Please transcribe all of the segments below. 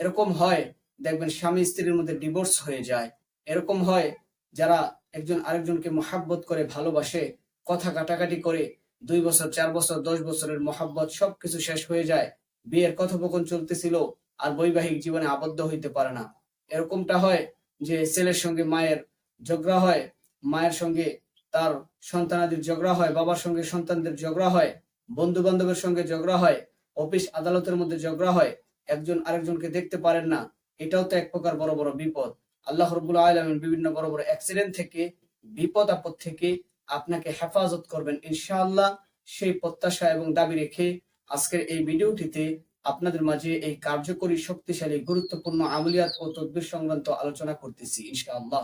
এরকম হয়, দেখবেন স্বামী স্ত্রীর মধ্যে ডিভোর্স হয়ে যায়। এরকম হয়, যারা একজন আরেকজনকে মহাব্বত করে, ভালোবাসে, কথা কাটাকাটি করে, দুই বছর, চার বছর, দশ বছরের মহাব্বত সবকিছু শেষ হয়ে যায়, বিয়ের কথোপকথন চলতেছিল, আর বৈবাহিক জীবনে আবদ্ধ হইতে পারে না। এরকমটা হয় যে ছেলের সঙ্গে মায়ের ঝগড়া হয়, মায়ের সঙ্গে তার সন্তানাদের ঝগড়া হয়, বাবার সঙ্গে সন্তানদের ঝগড়া হয় বন্ধু বান্ধবের সঙ্গে ঝগড়া হয়, অফিস আদালতের মধ্যে ঝগড়া হয় একজন আরেকজনকে দেখতে পারেন না, এটাও তো এক প্রকার বড় বড় বিপদ। আল্লাহ রবুল আলমিন বিভিন্ন বড় বড় অ্যাক্সিডেন্ট থেকে, বিপদ আপদ থেকে আপনাকে হেফাজত করবেন। ইনশাআল্লাহ সেই প্রত্যাশা এবং দাবি রেখে আজকের এই ভিডিওটিতে আপনাদের মাঝে এই কার্যকরী, শক্তিশালী, গুরুত্বপূর্ণ আমলিয়াত ও তদবির সংক্রান্ত আলোচনা করতেছি ইনশাআল্লাহ।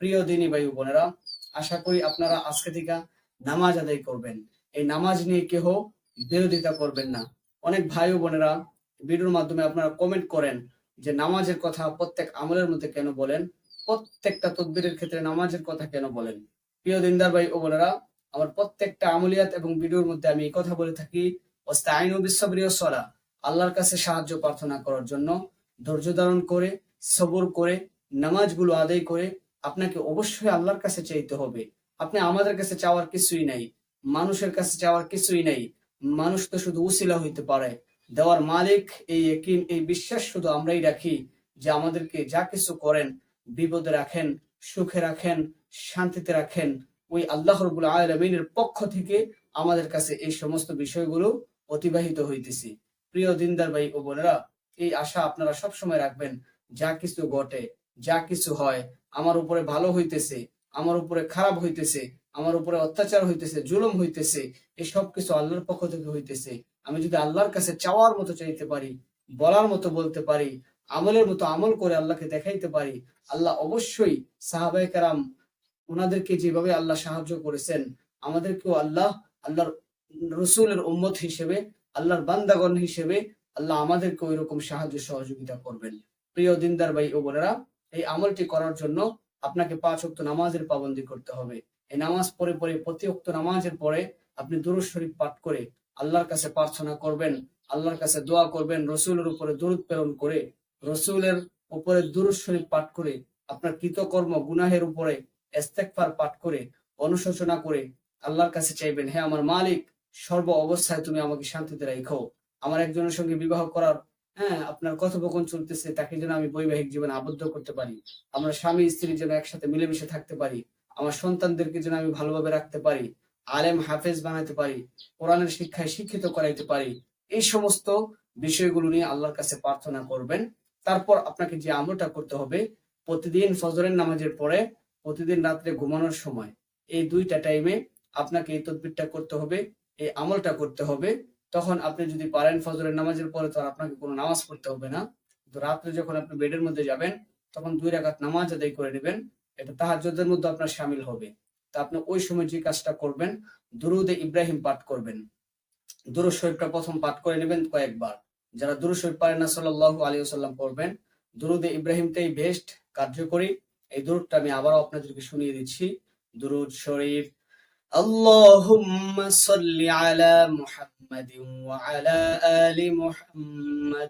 প্রিয় দিনী ও বোনেরা, আশা করি আপনারা আজকে থেকে নামাজ আদায় করবেন। এই নামাজ নিয়ে কেহ বিরোধিতা করবেন না। অনেক ভাই বোনেরা ভিডিওর মাধ্যমে আপনারা কমেন্ট করেন যে নামাজের কথা প্রত্যেক আমলের মধ্যে কেন বলেন? প্রত্যেকটা তদবিরের ক্ষেত্রে নামাজের কথা কেন বলেন? প্রিয় দিনদার ভাই ও বোনেরা, আমার প্রত্যেকটা আমলিয়াত এবং ভিডিওর মধ্যে আমি এই কথা বলে থাকি ওস্তাইনু বিশ্বপ্রিয় সলা আল্লাহর কাছে সাহায্য প্রার্থনা করার জন্য ধৈর্য ধারণ করে, সবর করে, নামাজগুলো আদায় করে আপনাকে অবশ্যই আল্লাহর কাছে চাইতে হবে। আপনি আমাদের কাছে চাওয়ার কিছুই নাই, মানুষের কাছে চাওয়ার কিছুই নাই। মানুষ তো শুধু উসিলা হইতে পারে। দেওয়ার মালিক, এই একিন এই বিশ্বাস শুধু আমরাই রাখি যে আমাদেরকে যা কিছু করেন, বিপদে রাখেন, সুখে রাখেন, শান্তিতে রাখেন। ওই আল্লাহ রবুল আলমিনের পক্ষ থেকে আমাদের কাছে এই সমস্ত বিষয়গুলো অতিবাহিত হইতেছি। প্রিয় দিনদার ভাই ও বোনেরা, এই আশা আপনারা সব সময় রাখবেন, যা কিছু ঘটে, যা কিছু হয়, আমার উপরে ভালো হইতেছে, আমার উপরে খারাপ হইতেছে আমার উপরে অত্যাচার হইতেছে, জুলুম হইতেছে, এই সব কিছু আল্লাহর পক্ষ থেকে হইতেছে। আমি যদি আল্লাহর কাছে চাওয়ার মতো চাইতে পারি, বলার মতো বলতে পারি, আমলের মতো আমল করে আল্লাহকে দেখাইতে পারি, আল্লাহ অবশ্যই সাহাবাই কারাম ওনাদেরকে যেভাবে আল্লাহ সাহায্য করেছেন, আমাদেরকেও আল্লাহ, আল্লাহর রসুলের উম্মত হিসেবে, আল্লাহর বান্দাগণ হিসেবে আল্লাহ আমাদেরকে ওই রকম সাহায্য সহযোগিতা করবেন। প্রিয় দিনদার ভাই ও বোনেরা, এই আমলটি করার জন্য আপনাকে পাঁচ অক্ত নামাজের পাবন্দি করতে হবে। এই নামাজ পড়ে পড়ে প্রতি অক্ত নামাজের পরে আপনি দুরুদ শরীফ পাঠ করে আল্লাহর কাছে প্রার্থনা করবেন, আল্লাহর কাছে দোয়া করবেন, রসুলের উপরে দূরত প্রেরণ করে, রসুলের উপরে দুরুদ শরীফ পাঠ করে, আপনার কৃতকর্ম, গুনাহের উপরে ইস্তেগফার পাঠ করে, অনুশোচনা করে আল্লাহর কাছে চাইবেন হ্যাঁ আমার মালিক, সর্ব অবস্থায় তুমি আমাকে শান্তিতে রাখো আমার একজনের সঙ্গে বিবাহ করার হ্যাঁ আপনার কথোপকথন চলতেছে, তাকে যেন আমি বৈবাহিক জীবনে আবদ্ধ করতে পারি। আমরা স্বামী, স্ত্রী যেন একসাথে মিলেমিশে থাকতে পারি। আমার সন্তানদেরকে যেন আমি ভালোভাবে রাখতে পারি, আলেম হাফেজ বানাতে পারি, কোরআনের শিক্ষায় শিক্ষিত করাইতে পারি, এই সমস্ত বিষয়গুলো নিয়ে আল্লাহর কাছে প্রার্থনা করবেন। তারপর আপনাকে যে আমলটা করতে হবে, প্রতিদিন ফজরের নামাজের পরে প্রতিদিন রাত্রে ঘুমানোর সময় এই দুইটা টাইমে আপনাকে এই তদবিরটা করতে হবে, এই আমলটা করতে হবে। তখন আপনি যদি পারেন ফজরের নামাজের পরে তো আপনাকে কোনো নামাজ পড়তে হবে না। রাত্রে যখন আপনি বেডের মধ্যে যাবেন, তখন দুই রাকাত নামাজ আদায় করে নেবেন। এটা তাহাজ্জুদের মধ্যে আপনার সামিল হবে তা আপনি ওই সময় যে কাজটা করবেন দুরুদে ইব্রাহিম পাঠ করবেন দুরুদ শরীফটা প্রথম পাঠ করে নেবেন কয়েকবার যারা দুরুদ শরীফ পারেন না সাল্লাল্লাহু আলাইহি ওয়াসাল্লাম পড়বেন দুরুদে ইব্রাহিমটাই বেস্ট কার্যকরী এই দুরুদটা আমি আবারও আপনাদেরকে শুনিয়ে দিচ্ছি দুরুদ শরীফ اللهم صل على محمد وعلى آل محمد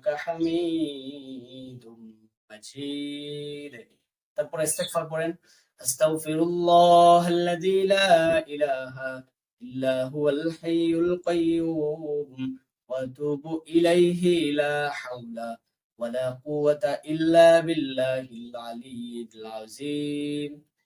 ইন্নাকা হামিদুম মাজিদ। তারপর ইস্তেগফার আস্তাগফিরুল্লাহ আল্লাযী লা ইলাহা ইল্লা হুয়াল হাইয়ুল কাইয়্যুম واتوب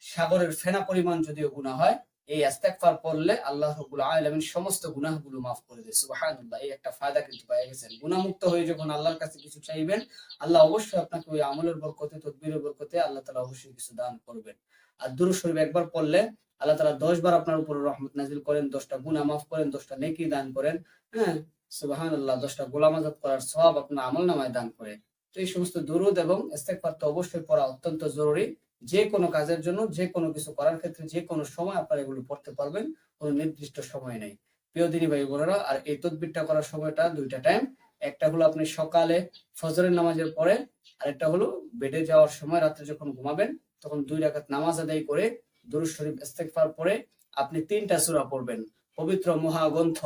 সাগরের ফেনা পরিমাণ যদিও গুণা হয় এই ইস্তেগফার পড়লে আল্লাহ রাব্বুল আলামিন সমস্ত গুনাহগুলো মাফ করে দেয়। সুবহানাল্লাহ, এই একটা ফায়দা কিন্তু পেয়ে গেছেন। গুনাহমুক্ত হয়ে যখন আল্লাহর কাছে কিছু চাইবেন, আল্লাহ অবশ্যই আপনাকে ওই আমলের বরকতে, তদবিরের বরকতে আল্লাহ তাআলা অবশ্যই কিছু দান করবেন। আর দুরূদ শরীফ একবার পড়লে আল্লাহ তাআলা 10 বার আপনার উপর রহমত নাজিল করেন 10টা গুনাহ মাফ করেন 10টা নেকি দান করেন হ্যাঁ? সুবহানাল্লাহ 10টা গোলাম আজাদ করার সব আপনার আমল নামায় দান করে। তো এই সমস্ত দুরুদ এবং ইস্তেগফার তো অবশ্যই পড়া অত্যন্ত জরুরি। যে কোনো কাজের জন্য যে কোনো কিছু করার ক্ষেত্রে যে কোনো সময় আপনারা এগুলো পড়তে পারবেন, কোনো নির্দিষ্ট সময় নেই। প্রিয় দিনী ভাই বোনেরা, আর এই তদবিরটা করার সময়টা দুইটা টাইম একটা হলো আপনি সকালে ফজরের নামাজের পরে আর একটা হলো বেডে যাওয়ার সময় রাত্রে যখন ঘুমাবেন, তখন দুই রাকাত নামাজ আদায় করে দুরুদ শরীফ ইস্তেগফার পরে আপনি তিনটা সূরা পড়বেন। পবিত্র মহাগ্রন্থ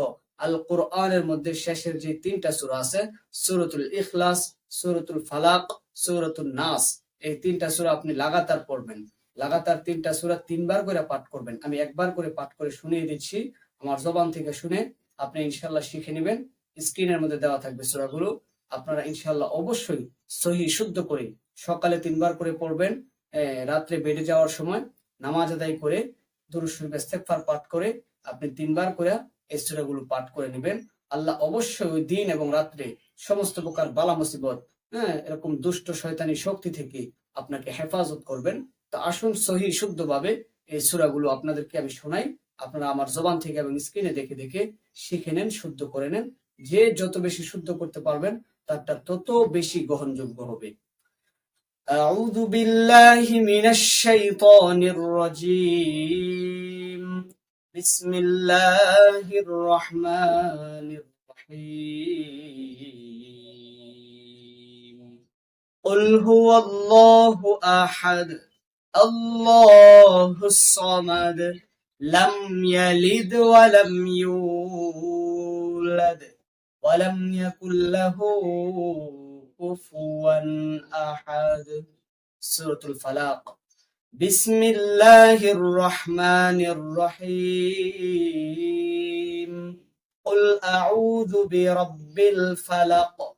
আল কোরআনের মধ্যে শেষের যে তিনটা সূরা আছে, সূরাতুল ইখলাস, সূরাতুল ফালাক সূরাতুল নাস। এই তিনটা সূরা আপনি লাগাতার পড়বেন। লাগাতার তিনটা সূরা তিনবার করে পাঠ করবেন। আমি একবার করে পাঠ করে শুনিয়ে দিচ্ছি। আমার জবান থেকে শুনে আপনি ইনশাল্লাহ শিখে নেবেন। স্ক্রিনের মধ্যে দেওয়া থাকবে সূরাগুলো। আপনারা ইনশাল্লাহ অবশ্যই সহি শুদ্ধ করে সকালে তিনবার করে পড়বেন। রাত্রে বেডে যাওয়ার সময় নামাজ আদায় করে দুরুদ শরীফ পাঠ করে আপনি তিনবার করে এই সূরাগুলো পাঠ করে নেবেন। আল্লাহ অবশ্যই দিন এবং রাত্রে সমস্ত প্রকার বালা মুসিবত হ্যাঁ এরকম দুষ্ট শয়তানি শক্তি থেকে আপনাকে হেফাজত করবেন তো আসুন সহি শুদ্ধভাবে এই সূরাগুলো আপনাদেরকে আমি শোনাই আপনারা আমার জবান থেকে এবং স্ক্রিনে দেখে দেখে শিখে নেন শুদ্ধ করে নেন যে যত বেশি শুদ্ধ করতে পারবেন তারটা তত বেশি গ্রহণযোগ্য হবে أعوذ بالله من الشيطان الرجيم بسم الله الرحمن الرحيم قل هو الله أحد الله الصمد لم يلد ولم يولد ولم يكن له كفوا أحد. سورة الفلاق. بسم الله الرحمن الرحيم. قل أعوذ برب الفلق.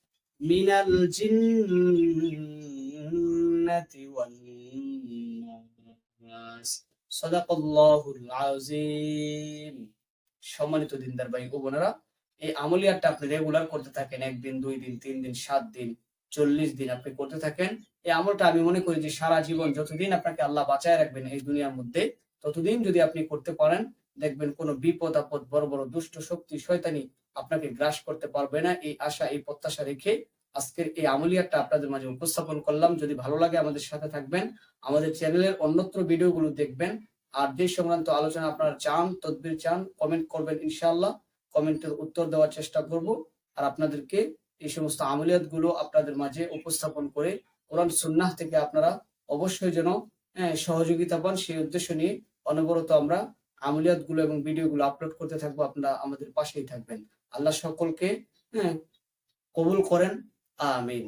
মিনাল সম্মানিত দিনদার ভাই ও এই আপনি রেগুলার করতে থাকেন, একদিন, দুই দিন, তিন দিন, সাত দিন, চল্লিশ দিন আপনি করতে থাকেন। এই আমলটা আমি মনে করি যে সারা জীবন যতদিন আপনাকে আল্লাহ বাঁচায় রাখবেন এই দুনিয়ার মধ্যে, ততদিন যদি আপনি করতে পারেন, দেখবেন কোনো বিপদ আপদ, বড় বড় দুষ্ট শক্তি, শয়তানি আপনাকে গ্রাস করতে পারবে না। এই আশা এই প্রত্যাশা রেখে আজকের এই আমলিয়াতটা আপনাদের মাঝে উপস্থাপন করলাম। যদি ভালো লাগে আমাদের সাথে থাকবেন আমাদের চ্যানেলের অন্যত্র ভিডিওগুলো দেখবেন। আর যে সংক্রান্ত আলোচনা আপনারা চান তদবির চান কমেন্ট করবেন ইনশাআল্লাহ। কমেন্টের উত্তর দেওয়ার চেষ্টা করব। আর আপনাদেরকে এই সমস্ত আমলিয়াতগুলো আপনাদের মাঝে উপস্থাপন করে কোরআন সুন্নাহ থেকে আপনারা অবশ্যই যেন হ্যাঁ, সহযোগিতা পান। সেই উদ্দেশ্য নিয়ে অনবরত আমরা আমলিয়াতগুলো এবং ভিডিও গুলো আপলোড করতে থাকব। আপনারা আমাদের পাশেই থাকবেন। আল্লাহ সকলকে হ্যাঁ কবুল করেন আমিন।